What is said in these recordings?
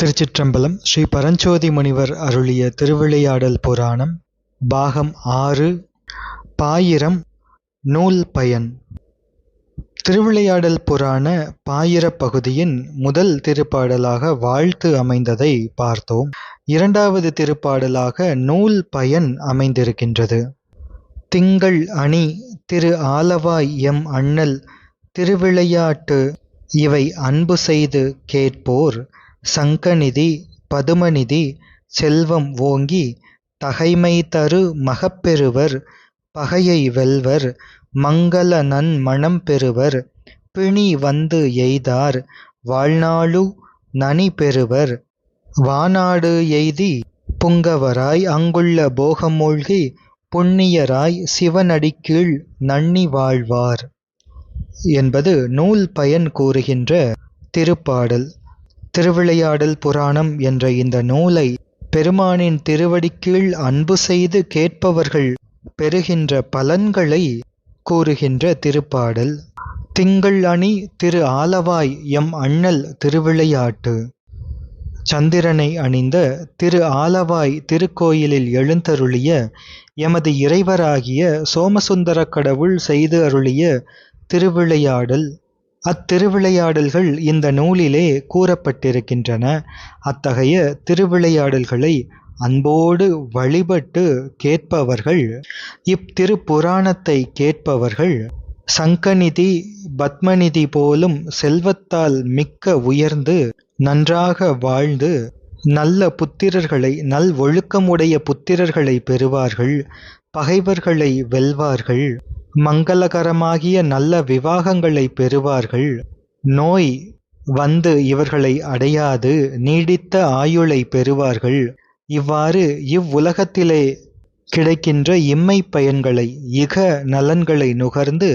திருச்சிற்றம்பலம் ஸ்ரீ பரஞ்சோதி முனிவர் அருளிய திருவிளையாடல் புராணம் பாகம் ஆறு பாயிரம் நூல் பயன். திருவிளையாடல் புராண பாயிர பகுதியின் முதல் திருப்பாடலாக வாழ்த்து அமைந்ததை பார்த்தோம். இரண்டாவது திருப்பாடலாக நூல் பயன் அமைந்திருக்கின்றது. திங்கள் அணி திரு ஆலவாய் எம் அண்ணல் திருவிளையாட்டு இவை அன்பு செய்து கேட்போர். சங்கநிதி பதுமநிதி செல்வம் ஓங்கி தகைமை தரு மகப்பெறுவர் பகையை வெல்வர் மங்கள நன் மணம் பெறுவர் பிணி வந்து எய்தார் வாழ்நாளு நனி பெறுவர். வானாடு எய்தி புங்கவராய் அங்குள்ள போகமூழ்கி புண்ணியராய் சிவனடிக்கீழ் நன்னி வாழ்வார். என்பது நூல் பயன் கூறுகின்ற திருப்பாடல். திருவிளையாடல் புராணம் என்ற இந்த நூலை பெருமானின் திருவடிக்கீழ் அன்பு செய்து கேட்பவர்கள் பெறுகின்ற பலன்களை கூறுகின்ற திருப்பாடல். திங்கள் அணி திரு ஆலவாய் எம் அண்ணல் திருவிளையாட்டு. சந்திரனை அணிந்த திரு ஆலவாய் திருக்கோயிலில் எழுந்தருளிய எமது இறைவராகிய சோமசுந்தர கடவுள் செய்து அருளிய திருவிளையாடல். அத்திருவிளையாடல்கள் இந்த நூலிலே கூறப்பட்டிருக்கின்றன. அத்தகைய திருவிளையாடல்களை அன்போடு வழிபட்டு கேட்பவர்கள் இத்திருப்புராணத்தை கேட்பவர்கள் சங்கநிதி பத்மநிதி போலும் செல்வத்தால் மிக்க உயர்ந்து நன்றாக வாழ்ந்து நல்ல புத்திரர்களை நல் ஒழுக்கமுடைய புத்திரர்களை பெறுவார்கள் பகைவர்களை வெல்வார்கள். மங்களகரமாகிய நல்ல விவாகங்களை பெறுவார்கள். நோய் வந்து இவர்களை அடையாது நீடித்த ஆயுளை பெறுவார்கள். இவ்வாறு இவ்வுலகத்திலே கிடைக்கின்ற இம்மை பயன்களை இக நலன்களை நுகர்ந்து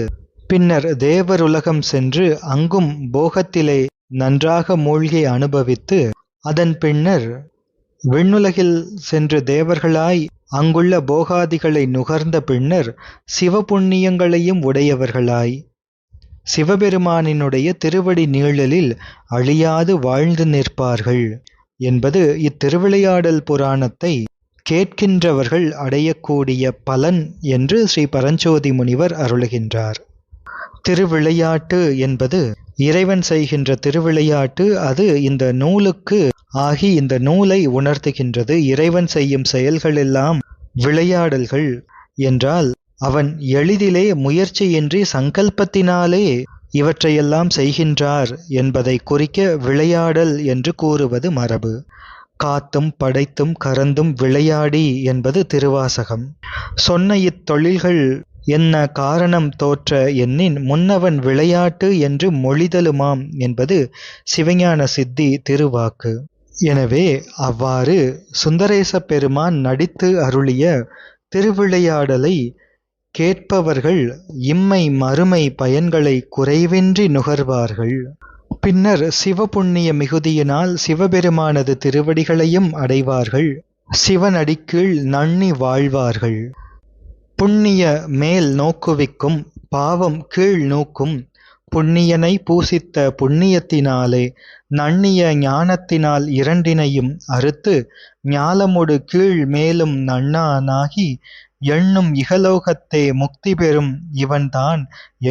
பின்னர் தேவருலகம் சென்று அங்கும் போகத்திலே நன்றாக மூழ்கி அனுபவித்து அதன் பின்னர் விண்ணுலகில் சென்று தேவர்களாய் அங்குள்ள போகாதிகளை நுகர்ந்த பின்னர் சிவபுண்ணியங்களையும் உடையவர்களாய். சிவபெருமானினுடைய திருவடி நீழலில் அழியாது வாழ்ந்து நிற்பார்கள் என்பது இத்திருவிளையாடல் புராணத்தை கேட்கின்றவர்கள் அடையக்கூடிய பலன் என்று ஸ்ரீ பரஞ்சோதி முனிவர் அருளுகின்றார். திருவிளையாட்டு என்பது இறைவன் செய்கின்ற திருவிளையாட்டு அது இந்த நூலுக்கு ஆகி இந்த நூலை உணர்த்துகின்றது. இறைவன் செய்யும் செயல்களெல்லாம் விளையாடல்கள் என்றால் அவன் எளிதிலே முயற்சியின்றி சங்கல்பத்தினாலே இவற்றையெல்லாம் செய்கின்றார் என்பதை குறிக்க விளையாடல் என்று கூறுவது மரபு. காத்தும் படைத்தும் கறந்தும் விளையாடி என்பது திருவாசகம். சொன்ன இத்தொழில்கள் என்ன காரணம் தோற்ற எண்ணின் முன்னவன் விளையாட்டு என்று மொழிதலுமாம் என்பது சிவஞான சித்தி திருவாக்கு. எனவே அவ்வாறு சுந்தரேச பெருமான் நடித்து அருளிய திருவிளையாடலை கேட்பவர்கள் இம்மை மறுமை பயன்களை குறைவின்றி நுகர்வார்கள். பின்னர் சிவபுண்ணிய மிகுதியினால் சிவபெருமானது திருவடிகளையும் அடைவார்கள். சிவனடிக்கீழ் நன்னி வாழ்வார்கள். புண்ணிய மேல் நோக்குவிக்கும் பாவம் கீழ் நோக்கும் புண்ணியனை பூசித்த புண்ணியத்தினாலே நண்ணிய ஞானத்தினால் இரண்டினையும் அறுத்து ஞாலமொடு கீழ் மேலும் நன்னானாகி எண்ணும் இகலோகத்தே முக்தி பெறும் இவன்தான்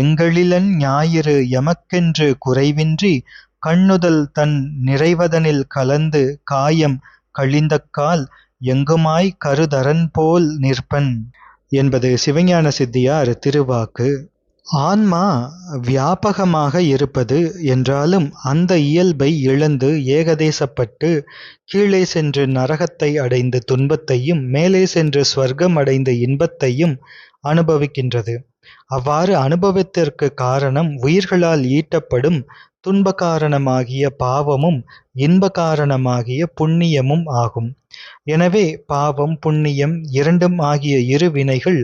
எங்களிலன் ஞாயிறு எமக்கென்று குறைவின்றி கண்ணுதல் தன் நிறைவதனில் கலந்து காயம் கழிந்தக்கால் எங்குமாய் கருதரன் போல் நிற்பன். என்பது சிவஞான சித்தியார் திருவாக்கு. ஆன்மா வியாபகமாக இருப்பது என்றாலும் அந்த இயல்பை இழந்து ஏகதேசப்பட்டு கீழே சென்று நரகத்தை அடைந்த துன்பத்தையும் மேலே சென்று ஸ்வர்க்கம் அடைந்த இன்பத்தையும் அனுபவிக்கின்றது. அவ்வாறு அனுபவத்திற்கு காரணம் உயிர்களால் ஈட்டப்படும் துன்ப காரணமாகிய பாவமும் இன்ப காரணமாகிய புண்ணியமும் ஆகும். எனவே பாவம் புண்ணியம் இரண்டும் ஆகிய இரு வினைகள்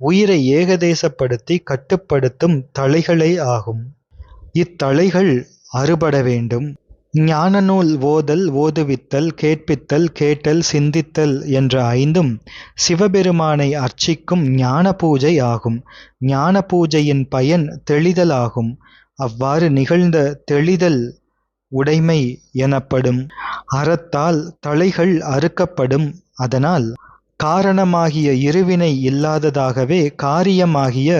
உயிரை ஏகதேசப்படுத்தி கட்டுப்படுத்தும் தலைகளே ஆகும். இத்தலைகள் அறுபட வேண்டும். ஞான நூல் ஓதல் ஓதுவித்தல் கேட்பித்தல் கேட்டல் சிந்தித்தல் என்ற ஐந்தும் சிவபெருமானை அர்ச்சிக்கும் ஞான பூஜை ஆகும். ஞான பூஜையின் பயன் தெளிதல் ஆகும் அவ்வாறு நிகழ்ந்த தெளிதல் உடைமை எனப்படும். அறத்தால் தலைகள் அறுக்கப்படும். அதனால் காரணமாகிய இருவினை இல்லாததாகவே காரியமாகிய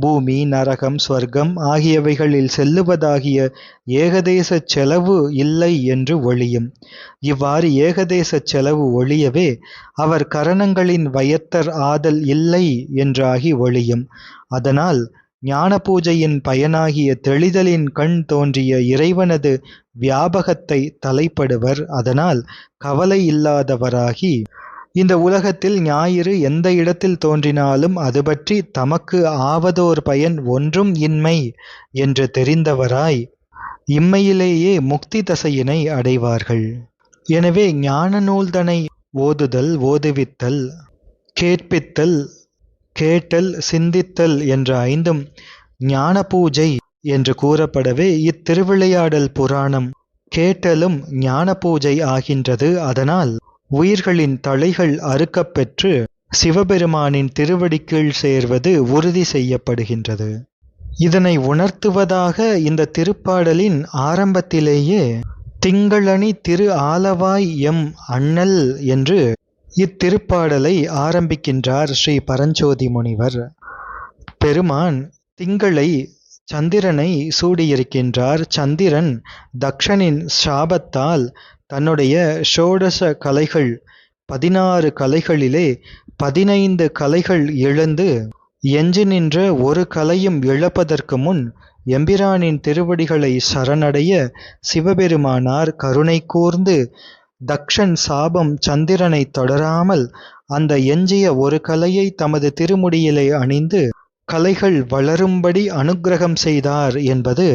பூமி நரகம் ஸ்வர்க்கம் ஆகியவைகளில் செல்லுவதாகிய ஏகதேசச் செலவு இல்லை என்று ஒழியும். இவ்வாறு ஏகதேசச் செலவு ஒழியவே அவர் கரணங்களின் வயத்தர் ஆதல் இல்லை என்றாகி ஒழியும். அதனால் ஞான பூஜையின் பயனாகிய தெளிதலின் கண் தோன்றிய இறைவனது வியாபகத்தை தலைப்படுவர். அதனால் கவலை இல்லாதவராகி இந்த உலகத்தில் ஞாயிறு எந்த இடத்தில் தோன்றினாலும் அது பற்றி தமக்கு ஆவதோர் பயன் ஒன்றும் இன்மை என்று தெரிந்தவராய் இம்மையிலேயே முக்தி தசையினை அடைவார்கள். எனவே ஞான நூல்தனை ஓதுதல் ஓதுவித்தல் கேட்பித்தல் கேட்டல் சிந்தித்தல் என்ற ஐந்தும் ஞான பூஜை என்று கூறப்படவே இத்திருவிளையாடல் புராணம் கேட்டலும் ஞான பூஜை ஆகின்றது. அதனால் உயிர்களின் தலைகள் அறுக்கப்பெற்று சிவபெருமானின் திருவடிக்கீழ் சேர்வது உறுதி செய்யப்படுகின்றது. இதனை உணர்த்துவதாக இந்த திருப்பாடலின் ஆரம்பத்திலேயே திங்களணி திரு ஆலவாய் எம் அண்ணல் என்று இத்திருப்பாடலை ஆரம்பிக்கின்றார் ஸ்ரீ பரஞ்சோதி முனிவர். பெருமான் திங்களை சந்திரனை சூடியிருக்கின்றார். சந்திரன் தக்ஷனின் சாபத்தால் தன்னுடைய ஷோடச கலைகள் பதினாறு கலைகளிலே பதினைந்து கலைகள் இழந்து எஞ்சி நின்ற ஒரு கலையும் இழப்பதற்கு முன் எம்பிரானின் திருவடிகளை சரணடைய சிவபெருமானார் கருணை கூர்ந்து தக்ஷன் சாபம் சந்திரனை தொடராமல் அந்த எஞ்சிய ஒரு கலையை தமது திருமுடியிலே அணிந்து கலைகள் வளரும்படி அனுக்கிரகம் செய்தார் என்பது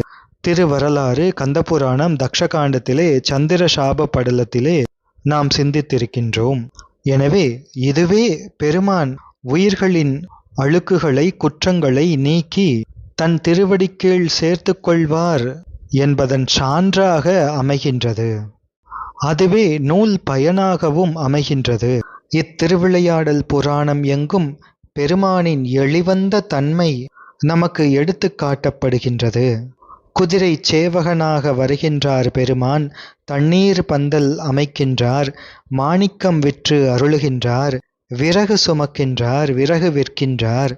திருவரலாறு கந்தபுராணம் தக்ஷகாண்டத்திலே சந்திர சாப படலத்திலே நாம் சிந்தித்திருக்கின்றோம். எனவே இதுவே பெருமான் உயிர்களின் அழுக்குகளை குற்றங்களை நீக்கி தன் திருவடிக்கீழ் சேர்த்து கொள்வார் என்பதன் சான்றாக அமைகின்றது. அதுவே நூல் பயனாகவும் அமைகின்றது. இத்திருவிளையாடல் புராணம் எங்கும் பெருமானின் எளிவந்த தன்மை நமக்கு எடுத்து காட்டப்படுகின்றது. குதிரை சேவகனாக வருகின்றார் பெருமான் தண்ணீர் பந்தல் அமைக்கின்றார் மாணிக்கம் விற்று அருளுகின்றார் விறகு சுமக்கின்றார் விறகு விற்கின்றார்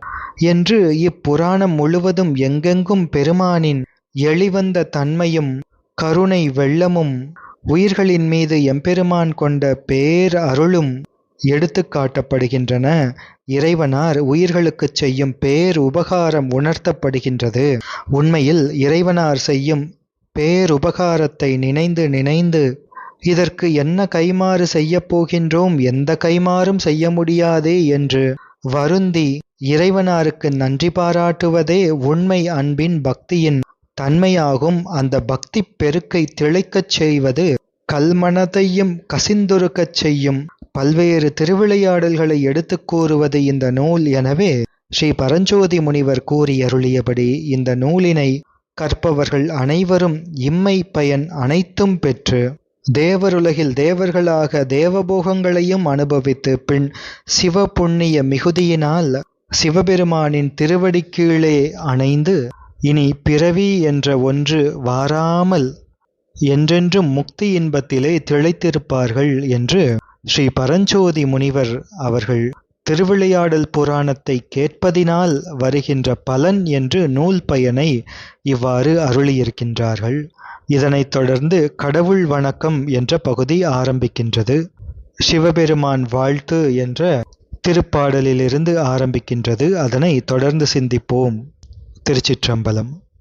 என்று இப்புராணம் முழுவதும் எங்கெங்கும் பெருமானின் எளிவந்த தன்மையும் கருணை வெள்ளமும் உயிர்களின் மீது எம்பெருமான் கொண்ட பேர் அருளும் எடுத்து காட்டப்படுகின்றன. இறைவனார் உயிர்களுக்குச் செய்யும் பேர் உபகாரம் உணர்த்தப்படுகின்றது. உண்மையில் இறைவனார் செய்யும் பேருபகாரத்தை நினைந்து நினைந்து இதற்கு என்ன கைமாறு செய்யப் போகின்றோம்? எந்த கைமாறும் செய்ய முடியாதே என்று வருந்தி இறைவனாருக்கு நன்றி பாராட்டுவதே உண்மை அன்பின் பக்தியின் தன்மையாகும். அந்த பக்தி பெருக்கை திளைக்கச் செய்வது கல்மனதையும் கசிந்துருக்கச் செய்யும். பல்வேறு திருவிளையாடல்களை எடுத்துக் கூறுவது இந்த நூல். எனவே ஸ்ரீ பரஞ்சோதி முனிவர் கூறியருளியபடி இந்த நூலினை கற்பவர்கள் அனைவரும் இம்மை பயன் அனைத்தும் பெற்று தேவருலகில் தேவர்களாக தேவபோகங்களையும் அனுபவித்து பின் சிவ புண்ணிய மிகுதியினால் சிவபெருமானின் திருவடி கீழே அணைந்து இனி பிறவி என்ற ஒன்று வாராமல் என்றென்றும் முக்தி இன்பத்திலே திளைத்திருப்பார்கள் என்று ஸ்ரீ பரஞ்சோதி முனிவர் அவர்கள் திருவிளையாடல் புராணத்தை கேட்பதினால் வருகின்ற பலன் என்று நூல் பயனை இவ்வாறு அருளியிருக்கின்றார்கள். இதனைத் தொடர்ந்து கடவுள் வணக்கம் என்ற பகுதி ஆரம்பிக்கின்றது. சிவபெருமான் வாழ்த்து என்ற திருப்பாடலிலிருந்து ஆரம்பிக்கின்றது. அதனை தொடர்ந்து சிந்திப்போம். திருச்சிற்றம்பலம்.